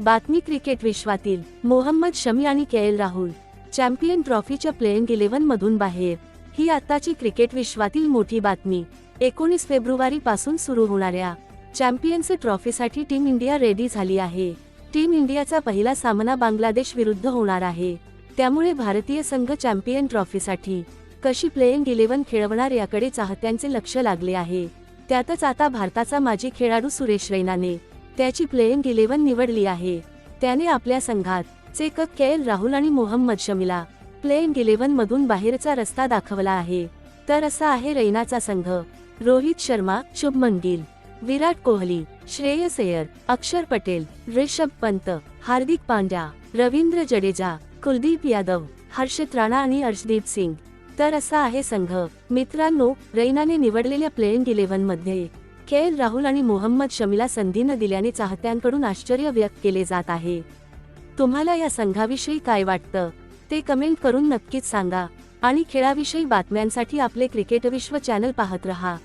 बातमी क्रिकेट विश्वातील मोहम्मद शमी आणि के एल राहुल चॅम्पियन ट्रॉफीच्या प्लेइंग इलेव्हन मधून बाहेर. ही आताची क्रिकेट विश्वातील मोठी बातमी. एकोणीस फेब्रुवारी पासून सुरू होणाऱ्या चॅम्पियन्स ट्रॉफीसाठी टीम इंडिया रेडी झाली आहे. टीम इंडियाचा पहिला सामना बांगलादेश विरुद्ध होणार आहे. त्यामुळे भारतीय संघ चॅम्पियन ट्रॉफीसाठी कशी प्लेइंग इलेव्हन खेळवणार याकडे चाहत्यांचे लक्ष लागले आहे. त्यातच आता भारताचा माजी खेळाडू सुरेश रैनाने त्याची प्लेइंग इलेव्हन निवडली आहे. त्याने आपल्या संघात चेकक के एल राहुल आणि मोहम्मद शमीला प्लेइंग इलेव्हन मधून बाहेरचा रस्ता दाखवला आहे. तर असा आहे रैनाचा संघ. रोहित शर्मा शुभमन गिल विराट कोहली श्रेयस अय्यर अक्षर पटेल ऋषभ पंत हार्दिक पांड्या रवींद्र जडेजा कुलदीप यादव हर्षित राणा आणि अर्शदीप सिंग. तर असा आहे संघ. मित्रांनो रैनाने निवडलेल्या प्लेइंग इलेव्हनमध्ये के एल राहुल आणि मोहम्मद शमीला संधी न दिल्याने चाहत्यांकडून आश्चर्य व्यक्त केले जात आहे. तुम्हाला या संघाविषयी काय वाटतं? ते कमेंट करून नक्कीच सांगा आणि खेळाविषयी बातम्यांसाठी आपले क्रिकेट विश्व चॅनल पाहत रहा.